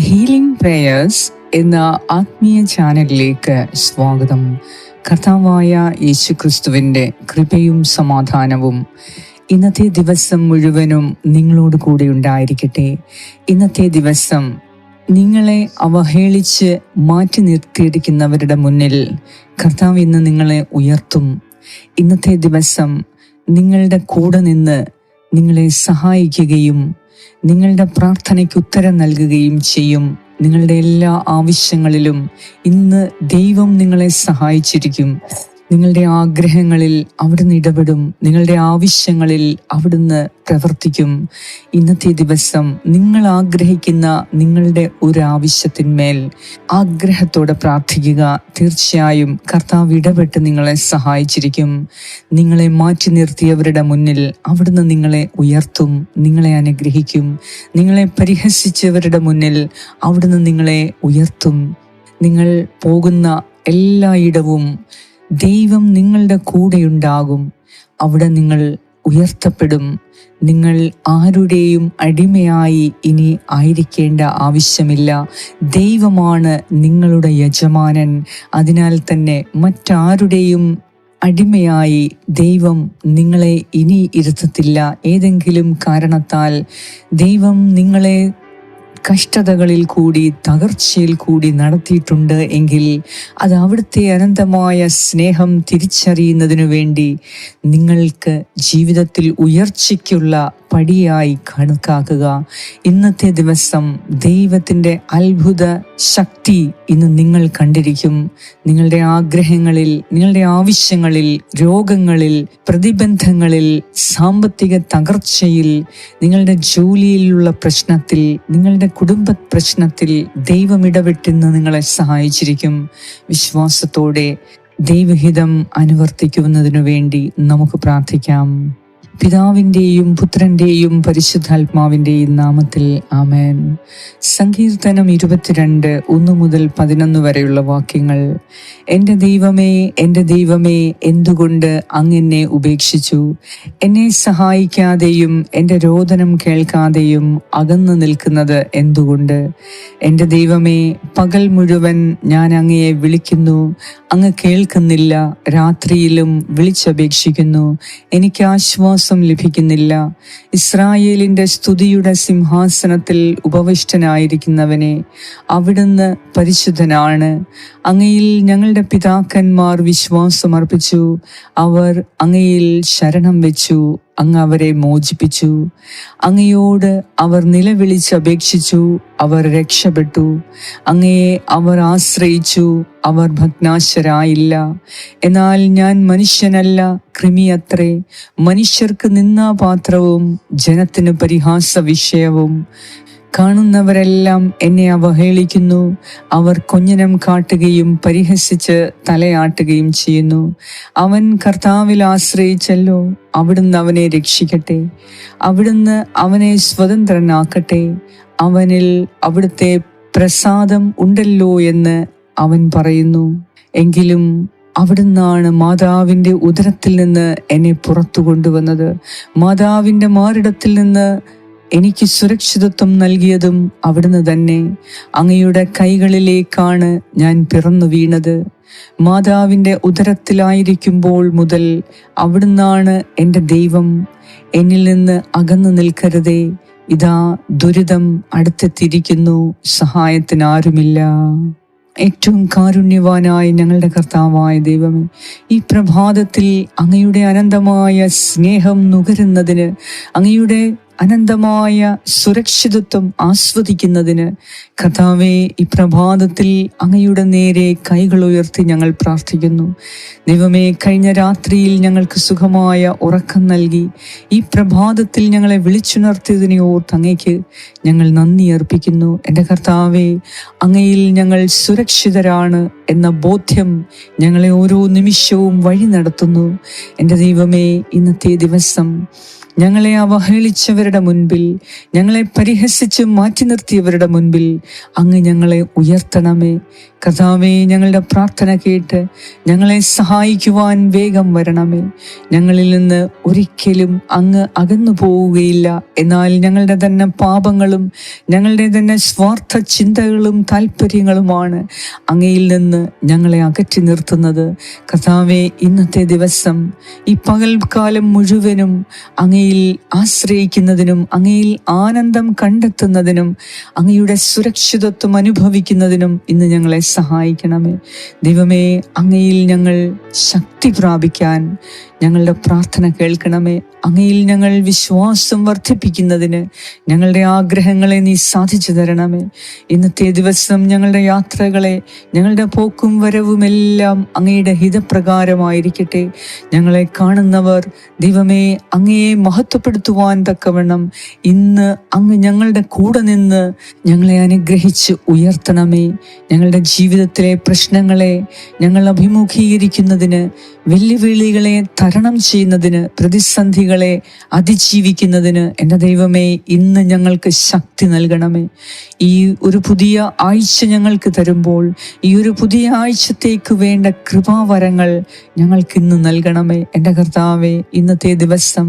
Healing prayers എന്ന ആത്മീയ ചാനലിലേക്ക് സ്വാഗതം. കർത്താവായ യേശു ക്രിസ്തുവിന്റെ കൃപയും സമാധാനവും ഇന്നത്തെ ദിവസം മുഴുവനും നിങ്ങളോട് കൂടെ ഉണ്ടായിരിക്കട്ടെ. ഇന്നത്തെ ദിവസം നിങ്ങളെ അവഹേളിച്ച് മാറ്റി നിർത്തിയിരിക്കുന്നവരുടെ മുന്നിൽ കർത്താവ് ഇന്ന് നിങ്ങളെ ഉയർത്തും. ഇന്നത്തെ ദിവസം നിങ്ങളുടെ കൂടെ നിന്ന് നിങ്ങളെ സഹായിക്കുകയും നിങ്ങളുടെ പ്രാർത്ഥനയ്ക്ക് ഉത്തരം നൽകുകയും ചെയ്യും. നിങ്ങളുടെ എല്ലാ ആവശ്യങ്ങളിലും ഇന്ന് ദൈവം നിങ്ങളെ സഹായിച്ചിരിക്കും. നിങ്ങളുടെ ആഗ്രഹങ്ങളിൽ അവിടുന്ന് ഇടപെടും. നിങ്ങളുടെ ആവശ്യങ്ങളിൽ അവിടുന്ന് പ്രവർത്തിക്കും. ഇന്നത്തെ ദിവസം നിങ്ങൾ ആഗ്രഹിക്കുന്ന നിങ്ങളുടെ ഒരു ആവശ്യത്തിന്മേൽ ആഗ്രഹത്തോടെ പ്രാർത്ഥിക്കുക. തീർച്ചയായും കർത്താവ് ഇടപെട്ട് നിങ്ങളെ സഹായിച്ചിരിക്കും. നിങ്ങളെ മാറ്റി നിർത്തിയവരുടെ മുന്നിൽ അവിടുന്ന് നിങ്ങളെ ഉയർത്തും നിങ്ങളെ അനുഗ്രഹിക്കും. നിങ്ങളെ പരിഹസിച്ചവരുടെ മുന്നിൽ അവിടുന്ന് നിങ്ങളെ ഉയർത്തും. നിങ്ങൾ പോകുന്ന എല്ലായിടവും ദൈവം നിങ്ങളുടെ കൂടെയുണ്ടാകും. അവിടെ നിങ്ങൾ ഉയർത്തപ്പെടും. നിങ്ങൾ ആരുടെയും അടിമയായി ഇനി ആയിരിക്കേണ്ട ആവശ്യമില്ല. ദൈവമാണ് നിങ്ങളുടെ യജമാനൻ. അതിനാൽ തന്നെ മറ്റാരുടെയും അടിമയായി ദൈവം നിങ്ങളെ ഇനി ഇരുത്തത്തില്ല. ഏതെങ്കിലും കാരണത്താൽ ദൈവം നിങ്ങളെ കഷ്ടതകളിൽ കൂടി തകർച്ചയിൽ കൂടി നടത്തിയിട്ടുണ്ട് എങ്കിൽ അത് അവിടുത്തെ അനന്തമായ സ്നേഹം തിരിച്ചറിയുന്നതിനു വേണ്ടി നിങ്ങൾക്ക് ജീവിതത്തിൽ ഉയർച്ചയ്ക്കുള്ള പടിയായി കണക്കാക്കുക. ഇന്നത്തെ ദിവസം ദൈവത്തിന്റെ അത്ഭുത ശക്തി ഇന്ന് നിങ്ങൾ കണ്ടിരിക്കും. നിങ്ങളുടെ ആഗ്രഹങ്ങളിൽ നിങ്ങളുടെ ആവശ്യങ്ങളിൽ രോഗങ്ങളിൽ പ്രതിബന്ധങ്ങളിൽ സാമ്പത്തിക തകർച്ചയിൽ നിങ്ങളുടെ ജോലിയിലുള്ള പ്രശ്നത്തിൽ നിങ്ങളുടെ കുടുംബ പ്രശ്നത്തിൽ ദൈവം ഇടപെട്ടിന്ന് നിങ്ങളെ സഹായിച്ചിരിക്കും. വിശ്വാസത്തോടെ ദൈവഹിതം അനുവർത്തിക്കുന്നതിനു വേണ്ടി നമുക്ക് പ്രാർത്ഥിക്കാം. പിതാവിന്റെയും പുത്രന്റെയും പരിശുദ്ധാത്മാവിന്റെയും നാമത്തിൽ ആമേൻ. സങ്കീർത്തനം ഇരുപത്തിരണ്ട് ഒന്ന് മുതൽ പതിനൊന്ന് വരെയുള്ള വാക്യങ്ങൾ. എന്റെ ദൈവമേ എന്റെ ദൈവമേ എന്തുകൊണ്ട് അങ്ങെന്നെ ഉപേക്ഷിച്ചു? എന്നെ സഹായിക്കാതെയും എന്റെ രോദനം കേൾക്കാതെയും അകന്നു നിൽക്കുന്നത് എന്തുകൊണ്ട്? എന്റെ ദൈവമേ പകൽ മുഴുവൻ ഞാൻ അങ്ങയെ വിളിക്കുന്നു. അങ്ങ് കേൾക്കുന്നില്ല രാത്രിയിലും വിളിച്ചപേക്ഷിക്കുന്നു. എനിക്ക് ആശ്വാസം ലഭിക്കുന്നില്ല. ഇസ്രായേലിന്റെ സ്തുതിയുടെ സിംഹാസനത്തിൽ ഉപവിഷ്ടനായിരിക്കുന്നവനെ അവിടുന്ന് പരിശുദ്ധനാണ്. അങ്ങയിൽ ഞങ്ങളുടെ പിതാക്കന്മാർ വിശ്വാസമർപ്പിച്ചു. അവർ അങ്ങയിൽ ശരണം വെച്ചു. അങ്ങ് അവരെ മോചിപ്പിച്ചു. അങ്ങയോട് അവർ നിലവിളിച്ചപേക്ഷിച്ചു അവർ രക്ഷപ്പെട്ടു. അങ്ങയെ അവർ ആശ്രയിച്ചു. അവർ ഭഗ്നാശരായില്ല. എന്നാൽ ഞാൻ മനുഷ്യനല്ല കൃമിയത്രേ. മനുഷ്യർക്ക് നിന്നാപാത്രവും ജനത്തിന് പരിഹാസ വിഷയവും. കാണുന്നവരെല്ലാം എന്നെ അവഹേളിക്കുന്നു. അവർ കൊഞ്ഞനം കാട്ടുകയും പരിഹസിച്ച് തലയാട്ടുകയും ചെയ്യുന്നു. അവൻ കർത്താവിൽ ആശ്രയിച്ചല്ലോ അവിടുന്ന് അവനെ രക്ഷിക്കട്ടെ. അവിടുന്ന് അവനെ സ്വതന്ത്രനാക്കട്ടെ. അവനിൽ അവിടുത്തെ പ്രസാദം ഉണ്ടല്ലോ എന്ന് അവൻ പറയുന്നു. എങ്കിലും അവിടുന്നാണ് മാതാവിന്റെ ഉദരത്തിൽ നിന്ന് എന്നെ പുറത്തു കൊണ്ടുവന്നത്. മാതാവിന്റെ മാറിടത്തിൽ നിന്ന് എനിക്ക് സുരക്ഷിതത്വം നൽകിയതും അവിടുന്ന് തന്നെ. അങ്ങയുടെ കൈകളിലേക്കാണ് ഞാൻ പിറന്നു വീണത്. മാതാവിന്റെ ഉദരത്തിലായിരിക്കുമ്പോൾ മുതൽ അവിടുന്നാണ് എന്റെ ദൈവം. എന്നിൽ നിന്ന് അകന്നു നിൽക്കരുതേ. ഇതാ ദുരിതം അടുത്തെത്തിയിരിക്കുന്നു. സഹായത്തിനാരുമില്ല ഏറ്റവും കാരുണ്യവാനായ ഞങ്ങളുടെ കർത്താവായ ദൈവമേ ഈ പ്രഭാതത്തിൽ അങ്ങയുടെ അനന്തമായ സ്നേഹം നുകരുന്നതിന് അങ്ങയുടെ അനന്തമായ സുരക്ഷിതത്വം ആസ്വദിക്കുന്നതിന് കഥാവെ ഈ പ്രഭാതത്തിൽ അങ്ങയുടെ നേരെ കൈകൾ ഉയർത്തി ഞങ്ങൾ പ്രാർത്ഥിക്കുന്നു. ദൈവമേ കഴിഞ്ഞ രാത്രിയിൽ ഞങ്ങൾക്ക് സുഖമായ ഉറക്കം നൽകി. ഈ പ്രഭാതത്തിൽ ഞങ്ങളെ വിളിച്ചുണർത്തിയതിനെ ഓർത്ത് അങ്ങയ്ക്ക് ഞങ്ങൾ നന്ദി അർപ്പിക്കുന്നു. എന്റെ കർത്താവെ അങ്ങയിൽ ഞങ്ങൾ സുരക്ഷിതരാണ് എന്ന ബോധ്യം ഞങ്ങളെ ഓരോ നിമിഷവും വഴി നടത്തുന്നു. എന്റെ ദൈവമേ ഇന്നത്തെ ദിവസം ഞങ്ങളെ അവഹേളിച്ചവരുടെ മുൻപിൽ ഞങ്ങളെ പരിഹസിച്ച് മാറ്റി നിർത്തിയവരുടെ മുൻപിൽ അങ്ങ് ഞങ്ങളെ ഉയർത്തണമേ. കഥാവേ ഞങ്ങളുടെ പ്രാർത്ഥന കേട്ട് ഞങ്ങളെ സഹായിക്കുവാൻ വേഗം വരണമേ. ഞങ്ങളിൽ നിന്ന് ഒരിക്കലും അങ്ങ് അകന്നു പോവുകയില്ല. എന്നാൽ ഞങ്ങളുടെ തന്നെ പാപങ്ങളും ഞങ്ങളുടെ തന്നെ സ്വാർത്ഥ ചിന്തകളും താല്പര്യങ്ങളുമാണ് അങ്ങയിൽ നിന്ന് ഞങ്ങളെ അകറ്റി നിർത്തുന്നത്. കഥാവെ ഇന്നത്തെ ദിവസം ഈ പകൽക്കാലം മുഴുവനും അങ്ങയിൽ ആശ്രയിക്കുന്നതിനും അങ്ങയിൽ ആനന്ദം കണ്ടെത്തുന്നതിനും അങ്ങയുടെ സുരക്ഷിതത്വം അനുഭവിക്കുന്നതിനും ഇന്ന് ഞങ്ങളെ സഹായിക്കണമേ. ദൈവമേ അങ്ങയിൽ ഞങ്ങൾ ശക്തി പ്രാപിക്കാൻ ഞങ്ങളുടെ പ്രാർത്ഥന കേൾക്കണമേ. അങ്ങയിൽ ഞങ്ങൾ വിശ്വാസം വർദ്ധിപ്പിക്കുന്നതിന് ഞങ്ങളുടെ ആഗ്രഹങ്ങളെ നീ സാധിച്ചു തരണമേ. ഇന്നത്തെ ദിവസം ഞങ്ങളുടെ യാത്രകളെ ഞങ്ങളുടെ പോക്കും വരവുമെല്ലാം അങ്ങയുടെ ഹിതപ്രകാരമായിരിക്കട്ടെ. ഞങ്ങളെ കാണുന്നവർ ദൈവമേ അങ്ങയെ മഹത്വപ്പെടുത്തുവാൻ തക്കവണ്ണം ഇന്ന് അങ്ങ് ഞങ്ങളുടെ കൂടെ നിന്ന് ഞങ്ങളെ അനുഗ്രഹിച്ച് ഉയർത്തണമേ. ഞങ്ങളുടെ ജീവിതത്തിലെ പ്രശ്നങ്ങളെ ഞങ്ങൾ അഭിമുഖീകരിക്കുന്നതിന് വെല്ലുവിളികളെ തരണം ചെയ്യുന്നതിന് പ്രതിസന്ധികളെ അതിജീവിക്കുന്നതിന് എന്റെ ദൈവമേ ഇന്ന് ഞങ്ങൾക്ക് ശക്തി നൽകണമേ. ഈ ഒരു പുതിയ ആഴ്ച ഞങ്ങൾക്ക് തരുമ്പോൾ ഈ ഒരു പുതിയ ആഴ്ചത്തേക്ക് വേണ്ട കൃപാവരങ്ങൾ ഞങ്ങൾക്ക് ഇന്ന് നൽകണമേ. എന്റെ കർത്താവെ ഇന്നത്തെ ദിവസം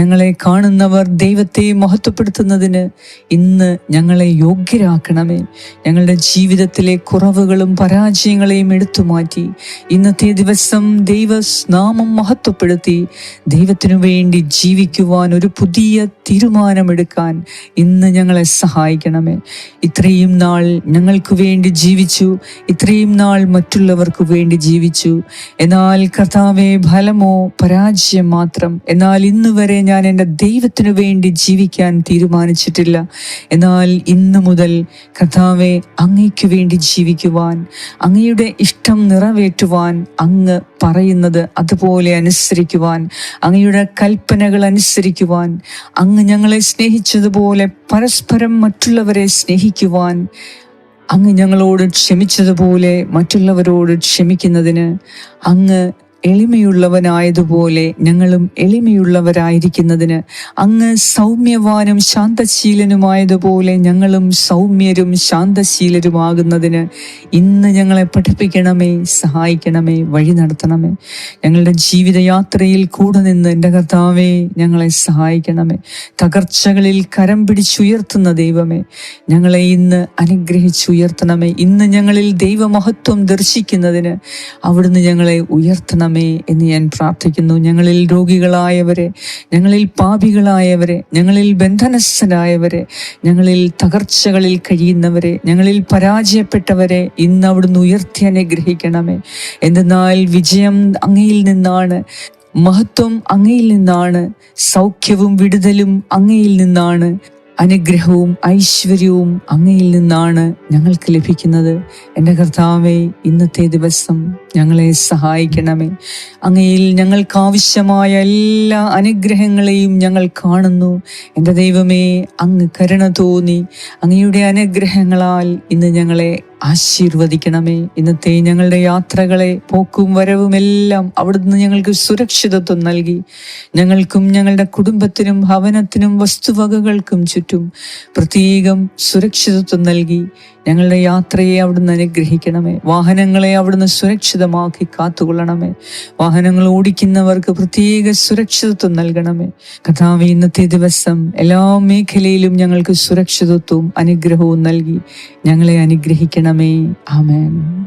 ഞങ്ങളെ കാണുന്നവർ ദൈവത്തെ മഹത്വപ്പെടുത്തുന്നതിന് ഇന്ന് ഞങ്ങളെ യോഗ്യരാക്കണമേ. ഞങ്ങളുടെ ജീവിതത്തിലെ കുറവുകളും പരാജയങ്ങളെയും എടുത്തു മാറ്റി ഇന്നത്തെ ദിവസം ദൈവസ്നാമം നാമം മഹത്വപ്പെടുത്തി ദൈവത്തിനു വേണ്ടി ജീവിക്കുവാൻ ഒരു പുതിയ തീരുമാനമെടുക്കാൻ ഇന്ന് ഞങ്ങളെ സഹായിക്കണമേ. ഇത്രയും നാൾ ഞങ്ങൾക്ക് വേണ്ടി ജീവിച്ചു ഇത്രയും നാൾ മറ്റുള്ളവർക്ക് വേണ്ടി ജീവിച്ചു. എന്നാൽ കർത്താവെ ഫലമോ പരാജയം മാത്രം. എന്നാൽ ഇന്ന് വരെ ഞാൻ എന്റെ ദൈവത്തിനു വേണ്ടി ജീവിക്കാൻ തീരുമാനിച്ചിട്ടില്ല. എന്നാൽ ഇന്ന് മുതൽ കർത്താവെ അങ്ങയ്ക്ക് വേണ്ടി ജീവിക്കുവാൻ അങ്ങയുടെ ഇഷ്ടം നിറവേറ്റുവാൻ അങ്ങ് പറയുന്നത് അതുപോലെ അനുസരിക്കുവാൻ അങ്ങയുടെ കൽപ്പനകൾ അനുസരിക്കുവാൻ അങ്ങ് ഞങ്ങളെ സ്നേഹിച്ചതുപോലെ പരസ്പരം മറ്റുള്ളവരെ സ്നേഹിക്കുവാൻ അങ്ങ് ഞങ്ങളോട് ക്ഷമിച്ചതുപോലെ മറ്റുള്ളവരോട് ക്ഷമിക്കുന്നതിന് അങ്ങ് എളിമയുള്ളവനായതുപോലെ ഞങ്ങളും എളിമയുള്ളവരായിരിക്കുന്നതിന് അങ്ങ് സൗമ്യവാനും ശാന്തശീലനുമായതുപോലെ ഞങ്ങളും സൗമ്യരും ശാന്തശീലരുമാകുന്നതിന് ഇന്ന് ഞങ്ങളെ പഠിപ്പിക്കണമേ സഹായിക്കണമേ വഴി നടത്തണമേ. ഞങ്ങളുടെ ജീവിതയാത്രയിൽ കൂടെ നിന്ന് എന്റെ കർത്താവേ ഞങ്ങളെ സഹായിക്കണമേ. തകർച്ചകളിൽ കരം പിടിച്ചുയർത്തുന്ന ദൈവമേ ഞങ്ങളെ ഇന്ന് അനുഗ്രഹിച്ചുയർത്തണമേ. ഇന്ന് ഞങ്ങളിൽ ദൈവമഹത്വം ദർശിക്കുന്നതിന് അവിടുന്ന് ഞങ്ങളെ ഉയർത്തണമേ എന്ന് ഞാൻ പ്രാർത്ഥിക്കുന്നു. ഞങ്ങളിൽ രോഗികളായവരെ ഞങ്ങളിൽ പാപികളായവരെ ഞങ്ങളിൽ ബന്ധനസ്ഥരായവരെ ഞങ്ങളിൽ തകർച്ചകളിൽ കഴിയുന്നവരെ ഞങ്ങളിൽ പരാജയപ്പെട്ടവരെ ഇന്ന് അവിടുന്ന് ഉയർത്തി അനുഗ്രഹിക്കണമേ. എന്തെന്നാൽ വിജയം അങ്ങയിൽ നിന്നാണ് മഹത്വം അങ്ങയിൽ നിന്നാണ് സൗഖ്യവും വിടുതലും അങ്ങയിൽ നിന്നാണ് അനുഗ്രഹവും ഐശ്വര്യവും അങ്ങയിൽ നിന്നാണ് ഞങ്ങൾക്ക് ലഭിക്കുന്നത്. എന്റെ കർത്താവെ ഇന്നത്തെ ദിവസം ഞങ്ങളെ സഹായിക്കണമേ. അങ്ങയിൽ ഞങ്ങൾക്ക് ആവശ്യമായ എല്ലാ അനുഗ്രഹങ്ങളെയും ഞങ്ങൾ കാണുന്നു. എന്റെ ദൈവമേ അങ്ങ് കരുണ തോന്നി. അങ്ങയുടെ അനുഗ്രഹങ്ങളാൽ ഇന്ന് ഞങ്ങളെ ആശീർവദിക്കണമേ. ഇന്നത്തെ ഞങ്ങളുടെ യാത്രകളെ പോക്കും വരവുമെല്ലാം അവിടുന്ന് ഞങ്ങൾക്ക് സുരക്ഷിതത്വം നൽകി. ഞങ്ങൾക്കും ഞങ്ങളുടെ കുടുംബത്തിനും ഭവനത്തിനും വസ്തുവകകൾക്കും ചുറ്റും പ്രത്യേകം സുരക്ഷിതത്വം നൽകി. ഞങ്ങളുടെ യാത്രയെ അവിടുന്ന് അനുഗ്രഹിക്കണമേ. വാഹനങ്ങളെ അവിടുന്ന് സുരക്ഷിതമാക്കി കാത്തുകൊള്ളണമേ. വാഹനങ്ങൾ ഓടിക്കുന്നവർക്ക് പ്രത്യേക സുരക്ഷിതത്വം നൽകണമേ. കഥാവി ഇന്നത്തെ ദിവസം എല്ലാ മേഖലയിലും ഞങ്ങൾക്ക് സുരക്ഷിതത്വവും അനുഗ്രഹവും നൽകി ഞങ്ങളെ അനുഗ്രഹിക്കണമേ. ആമേൻ.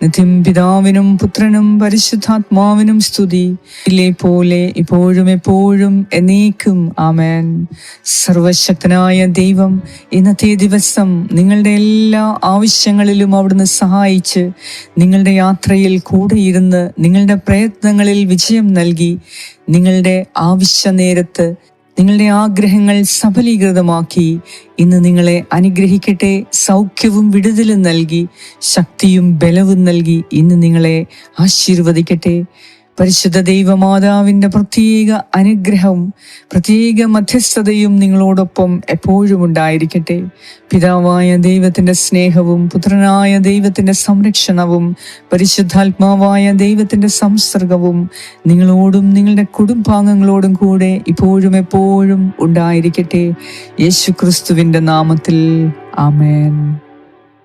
നിത്യം പിതാവിനും പുത്രനും പരിശുദ്ധാത്മാവിനും സ്തുതി. ഇല്ലേ പോലെ ഇപ്പോഴും എപ്പോഴും എന്നേക്കും ആമേൻ. സർവശക്തനായ ദൈവം ഇന്നത്തെ ദിവസം നിങ്ങളുടെ എല്ലാ ആവശ്യങ്ങളിലും അവിടുന്ന് സഹായിച്ച് നിങ്ങളുടെ യാത്രയിൽ കൂടെയിരുന്ന് നിങ്ങളുടെ പ്രയത്നങ്ങളിൽ വിജയം നൽകി നിങ്ങളുടെ ആവശ്യ നേരത്ത് നിങ്ങളുടെ ആഗ്രഹങ്ങൾ സഫലീകൃതമാക്കി. ഇന്ന് നിങ്ങളെ അനുഗ്രഹിക്കട്ടെ സൗഖ്യവും വിടുതലും നൽകി ശക്തിയും ബലവും നൽകി ഇന്ന് നിങ്ങളെ ആശീർവദിക്കട്ടെ. പരിശുദ്ധ ദൈവമാതാവിന്റെ പ്രത്യേക അനുഗ്രഹവും പ്രത്യേക മധ്യസ്ഥതയും നിങ്ങളോടൊപ്പം എപ്പോഴും ഉണ്ടായിരിക്കട്ടെ. പിതാവായ ദൈവത്തിന്റെ സ്നേഹവും പുത്രനായ ദൈവത്തിന്റെ സംരക്ഷണവും പരിശുദ്ധാത്മാവായ ദൈവത്തിന്റെ സംസർഗവും നിങ്ങളോടും നിങ്ങളുടെ കുടുംബാംഗങ്ങളോടും കൂടെ ഇപ്പോഴും എപ്പോഴും ഉണ്ടായിരിക്കട്ടെ. യേശു നാമത്തിൽ. ആമേൻ.